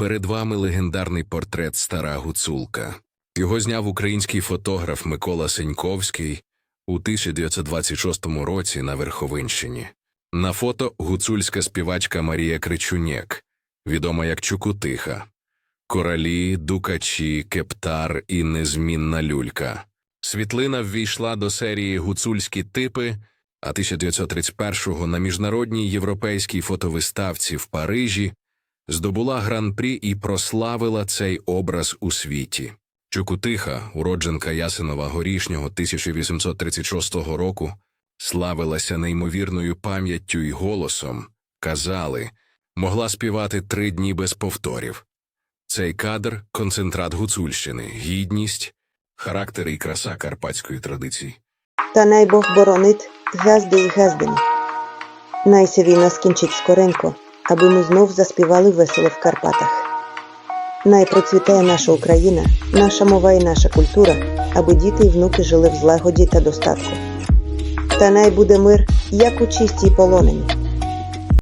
Перед вами легендарний портрет Стара Гуцулка. Його зняв український фотограф Микола Сеньковський у 1926 році на Верховинщині. На фото гуцульська співачка Марія Кричунєк, відома як Чукутиха, коралі, дукачі, кептар і незмінна люлька. Світлина ввійшла до серії Гуцульські типи, а 1931-го на міжнародній європейській фотовиставці в Парижі здобула гран-прі і прославила цей образ у світі. Чукутиха, уродженка Ясинова Горішнього 1836 року, славилася неймовірною пам'яттю і голосом, казали, могла співати три дні без повторів. Цей кадр концентрат гуцульщини, гідність, характер і краса карпатської традиції. Та най Бог боронить газди й газдині. Найся війна скінчить скоренько, аби ми знов заспівали весело в Карпатах. Най процвітає наша Україна, наша мова і наша культура, аби діти й внуки жили в злагоді та достатку. Та най буде мир, як у чистій полонині.